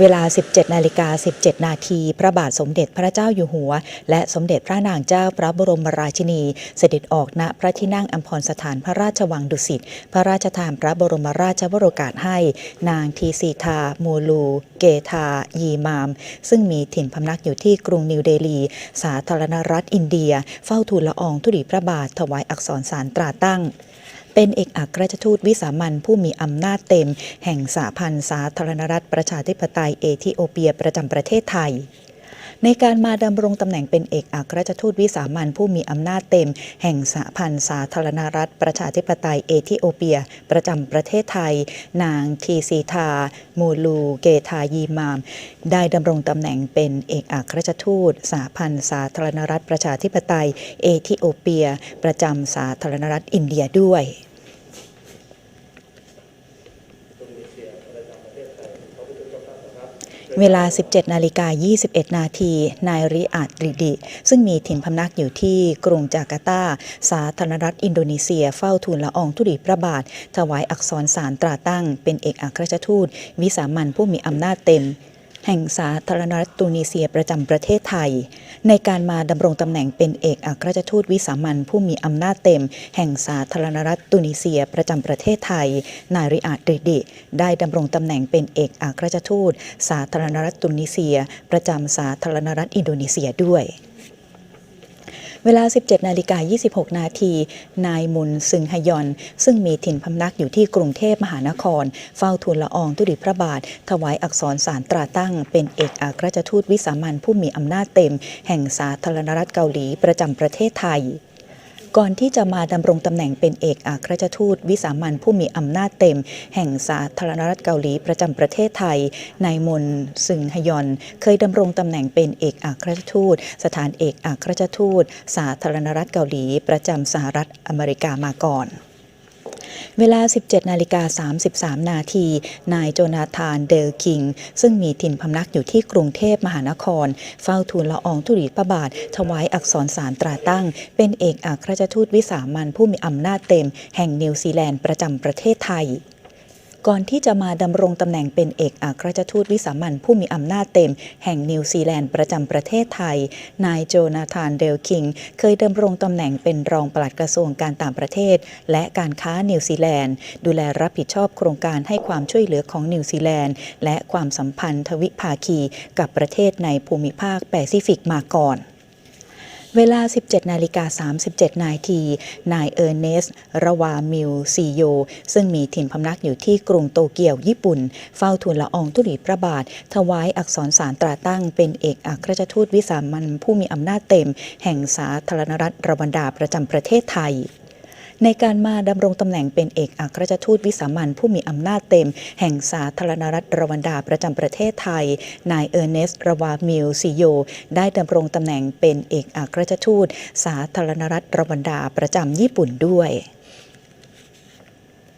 เวลา 17 นาฬิกา 17 นาที พระบาทสมเด็จพระเจ้าอยู่หัว และสมเด็จพระนางเจ้าพระบรมราชินี เสด็จออกณพระที่นั่งอัมพรสถานพระราชวังดุสิต พระราชทานพระบรมราชวโรกาสให้ นางทีซีทา มูลู เกทายีมาม ซึ่งมีถิ่นพำนักอยู่ที่กรุงนิวเดลี สาธารณรัฐอินเดีย เฝ้าทูลละอองธุลีพระบาทถวายอักษรสารตราตั้ง เป็นเอกอัครราชทูตวิสามันผู้มีอำนาจเต็ม แห่งสหพันธ์สาธารณรัฐประชาธิปไตยเอธิโอเปียประจำประเทศไทย ในการมาดำรงตำแหน่งเป็นเอกอัครราชทูตวิสามันผู้มีอำนาจเต็ม แห่งสหพันธ์สาธารณรัฐ ประชาธิปไตยเอธิโอเปีย ประจำประเทศไทย นางทีซีทา มูลูเกทายีมาม ได้ดำรงตำแหน่งเป็นเอกอัครราชทูตสหพันธ์สาธารณรัฐ ประชาธิปไตยเอธิโอเปีย ประจำสาธารณรัฐอินเดียด้วย เวลา 17 นาฬิกา 21 นาที นายริอาดริดิ ซึ่งมีถิ่นพำนักอยู่ที่กรุงจาการ์ตา สาธารณรัฐอินโดนีเซีย เฝ้าทูลละอองธุลีพระบาท ถวายอักษรสารตราตั้ง เป็นเอกอัครราชทูต วิสามันผู้มีอำนาจเต็ม แห่งสาธารณรัฐตูนิเซียประจำประเทศไทย ในการมาดำรงตำแหน่งเป็นเอกอัครราชทูตวิสามันผู้มีอำนาจเต็ม แห่งสาธารณรัฐตูนิเซียประจำประเทศไทย นายริอาดริดิ ได้ดำรงตำแหน่งเป็นเอกอัครราชทูต สาธารณรัฐตูนิเซีย ประจำสาธารณรัฐอินโดนีเซียด้วย เวลา 17 นาฬิกา 26 นาที นายมุนซึงฮยอน ซึ่งมีถิ่นพำนักอยู่ที่กรุงเทพมหานคร เฝ้าทูลละอองธุลีพระบาท ถวายอักษรสารตราตั้ง เป็นเอกอัครราชทูตวิสามันผู้มีอำนาจเต็ม แห่งสาธารณรัฐเกาหลีประจำประเทศไทย ก่อนที่จะมาดำรงตำแหน่งเป็นเอกอัครราชทูต วิสามันผู้มีอำนาจเต็ม แห่งสาธารณรัฐเกาหลีประจำประเทศไทย นายมนซึงฮยอน เคยดำรงตำแหน่งเป็นเอกอัครราชทูต สถานเอกอัครราชทูต สาธารณรัฐเกาหลี ประจำสหรัฐอเมริกามาก่อน เวลา 17 นาฬิกา 33 นาที นายโจนาธานเดลคิง ซึ่งมีถิ่นพำนักอยู่ที่กรุงเทพมหานคร เฝ้าทูลละอองธุลีพระบาท ถวายอักษรสารตราตั้ง เป็นเอกอัครราชทูตวิสามันผู้มีอำนาจเต็ม แห่งนิวซีแลนด์ประจำประเทศไทย ก่อนที่จะมาดำรงตำแหน่งเป็นเอกอัครราชทูตวิสามันผู้มีอำนาจเต็ม แห่งนิวซีแลนด์ประจำประเทศไทย นายโจนาธานเดลคิง เคยดำรงตำแหน่งเป็นรองปลัดกระทรวงการต่างประเทศ และการค้านิวซีแลนด์ ดูแลรับผิดชอบโครงการให้ความช่วยเหลือของนิวซีแลนด์ และความสัมพันธ์ทวิภาคี กับประเทศในภูมิภาคแปซิฟิกมาก่อน เวลา 17 นาฬิกา 37 นาที นายเออร์เนสระวามิลซีโย ซึ่งมีถิ่นพำนักอยู่ที่กรุงโตเกียว ญี่ปุ่น เฝ้าทูลละอองธุลีพระบาท ถวายอักษรสารตราตั้ง เป็นเอกอัครราชทูตวิสามันผู้มีอำนาจเต็ม แห่งสาธารณรัฐรวันดาประจำประเทศไทย ในการมาดำรงตำแหน่งเป็นเอกอัครราชทูตวิสามันผู้มีอำนาจเต็ม แห่งสาธารณรัฐรวันดาประจำประเทศไทย นายเออร์เนสต์ราวามิลซิโย ได้ดำรงตำแหน่งเป็นเอกอัครราชทูต สาธารณรัฐรวันดาประจำญี่ปุ่นด้วย